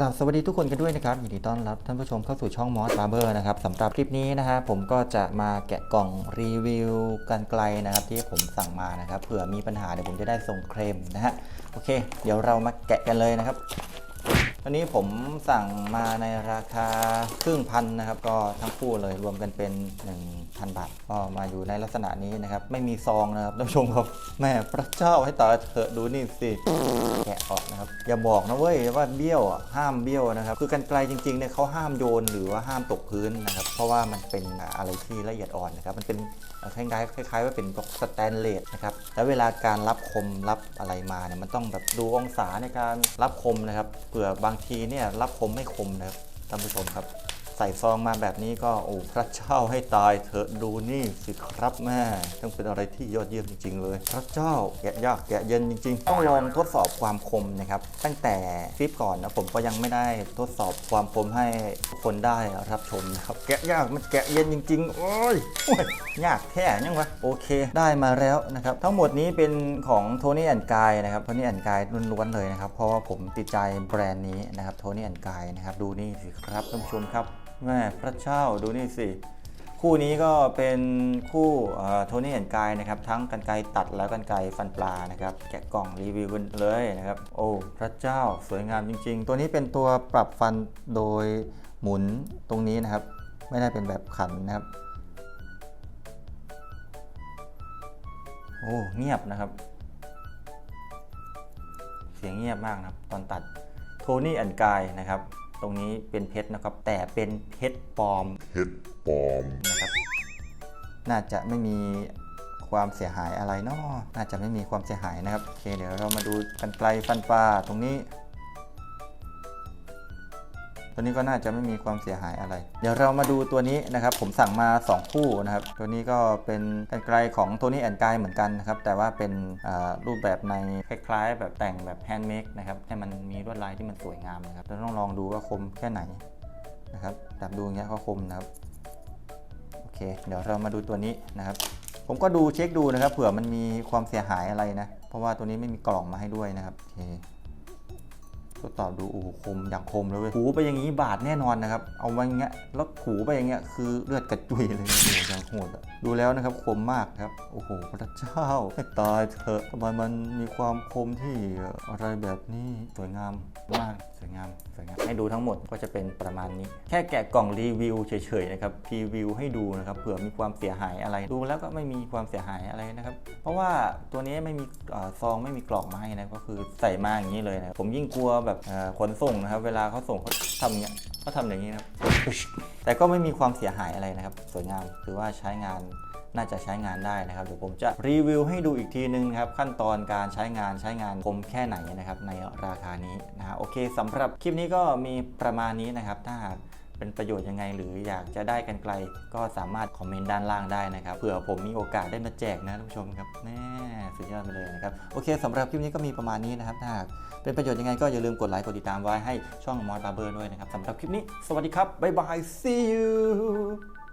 กราบสวัสดีทุกคนกันด้วยนะครับยินดีต้อนรับท่านผู้ชมเข้าสู่ช่องมอสบาร์เบอร์นะครับสำหรับคลิปนี้นะฮะผมก็จะมาแกะกล่องรีวิวกันไกลนะครับ ที่ผมสั่งมานะครับเผื่อมีปัญหาเดี๋ยวผมจะได้ส่งเคลมนะฮะโอเค เดี๋ยวเรามาแกะกันเลยนะครับ อนนี้ผมสั่งมาในราคาครึ่งพันนะครับ ก็ทั้งคู่เลยรวมกันเป็น 1,000 บาท ก็มาอยู่ในลักษณะนี้นะครับ ไม่มีซองนะครับท่านผู้ชมครับแม่พระเจ้าให้ตายเถอะดูนี่สิแกะออกนะครับ อย่าบอกนะเว้ยว่าเบี้ยวห้ามเบี้ยวนะครับ คือกันไกลจริงๆเนี่ยเขาห้ามโยนหรือว่าห้ามตกพื้นนะครับ เพราะว่ามันเป็นอะไรที่ละเอียดอ่อนนะครับ มันเป็นคล้ายๆคล้ายๆ ว่าเป็นสแตนเลสนะครับ แล้วเวลาการรับคมรับอะไรมาเนี่ยมันต้องแบบดูองศาในการรับคมนะครับเผื่อบางางทีเนี่ยรับคมไม่คมนะครับท่านผู้ชมครับ ใส่ซองมาแบบนี้ก็โอ้พระเจ้าให้ตายเถอะดูนี่สิครับแม่ต้องเป็นอะไรที่ยอดเยี่ยมจริง ๆ เลย พระเจ้าแกะยากแกะเย็นจริง ๆ ต้องลองทดสอบความคมนะครับ ตั้งแต่คลิปก่อนนะผมก็ยังไม่ได้ทดสอบความคมให้คนได้รับชมนะครับแกะยากมันแกะเย็นจริง ๆ โอ้ยโอ้ยยากแท้ยังวะโอเค ได้มาแล้วนะครับทั้งหมดนี้เป็นของโทนี่แอนกายนะครับโทนี่แอนกายล้วนๆเลยนะครับเพราะว่าผมติดใจแบรนด์นี้นะครับโทนี่แอนกายนะครับดูนี่สิครับท่านผู้ชมครับ แม่พระเจ้าดูนี่สิ คู่นี้ก็เป็นคู่โทนี่แอนกายนะครับ ทั้งกันไกตัดแล้วกันไกฟันปลานะครับ แกะกล่องรีวิวกันเลยนะครับ โอ้ พระเจ้าสวยงามจริง ๆ ตัวนี้เป็นตัวปรับฟันโดยหมุนตรงนี้นะครับ ไม่ได้เป็นแบบขันนะครับ โอ้เงียบนะครับ เสียงเงียบมากนะครับ ตอนตัดโทนี่แอนกายนะครับ ตรงนี้เป็นเพชรนะครับ แต่เป็นเพชรปลอมเพชรปลอมนะครับ น่าจะไม่มีความเสียหายอะไรเนาะน่าจะไม่มีความเสียหายนะครับโอเคเดี๋ยวเรามาดูกันไกลฟันปลาตรงนี้ ตัวนี้ก็น่าจะไม่มีความเสียหายอะไร เดี๋ยวเรามาดูตัวนี้นะครับ ผมสั่งมา 2 คู่นะครับ ตัวนี้ก็เป็นกันไกลของโทนี่แอนกายเหมือนกันนะครับ แต่ว่าเป็นรูปแบบในคล้ายๆ แบบแต่งแบบแฮนด์เมดนะครับ ให้มันมีลวดลายที่มันสวยงามนะครับเราต้องลองดูว่าคมแค่ไหนนะครับจับดูอย่างเงี้ยก็คมนะครับ โอเค เดี๋ยวเรามาดูตัวนี้นะครับ ผมก็ดูเช็คดูนะครับ เผื่อมันมีความเสียหายอะไรนะ เพราะว่าตัวนี้ไม่มีกล่องมาให้ด้วยนะครับโอเค ดสอบดูโอ้โหคมอย่างคมเลยเว้ยขูไปอย่างนี้บาดแน่นอนนะครับ เอาไว้อย่างเงี้ยแล้วขูไปอย่างเงี้ยคือเลือดกระจุยเลยโอ้โหอย่างโหดอะดูแล้วนะครับคมมากครับโอ้โหพระเจ้าให้ตายเถอะทำไมมันมีความคมที่อะไรแบบนี้สวยงามมากสวยงามสวยงามให้ดูทั้งหมดก็จะเป็นประมาณนี้ แค่แกะกล่องรีวิวเฉยๆนะครับรีวิวให้ดูนะครับเผื่อมีความเสียหายอะไรดูแล้วก็ไม่มีความเสียหายอะไรนะครับ เพราะว่าตัวนี้ไม่มีซองไม่มีกล่องมาให้นะก็คือใส่มาอย่างนี้เลยนะผมยิ่งกลัวแบบขนส่งนะครับ เวลาเขาส่งเขาทำอย่างเงี้ยเขาทำอย่างนี้นะครับ แต่ก็ไม่มีความเสียหายอะไรนะครับ สวยงามถือว่าใช้งานน่าจะใช้งานได้นะครับ เดี๋ยวผมจะรีวิวให้ดูอีกทีนึงนะครับ ขั้นตอนการใช้งานใช้งานคมแค่ไหนนะครับ ในราคานี้นะฮะโอเคสำหรับคลิปนี้ก็มีประมาณนี้นะครับ ถ้าหาก เป็นประโยชน์ยังไง หรืออยากจะได้กันไกล ก็สามารถคอมเมนต์ด้านล่างได้นะครับเผื่อผมมีโอกาสได้มาแจกนะท่านผู้ชมครับแน่สุดยอดไปเลยนะครับโอเคสำหรับคลิปนี้ก็มีประมาณนี้นะครับถ้าเป็นประโยชน์ยังไงก็อย่าลืมกดไลค์กดติดตามไว้ให้ช่องมอสบาร์เบอร์ด้วยนะครับสำหรับคลิปนี้ สวัสดีครับบ๊ายบาย see you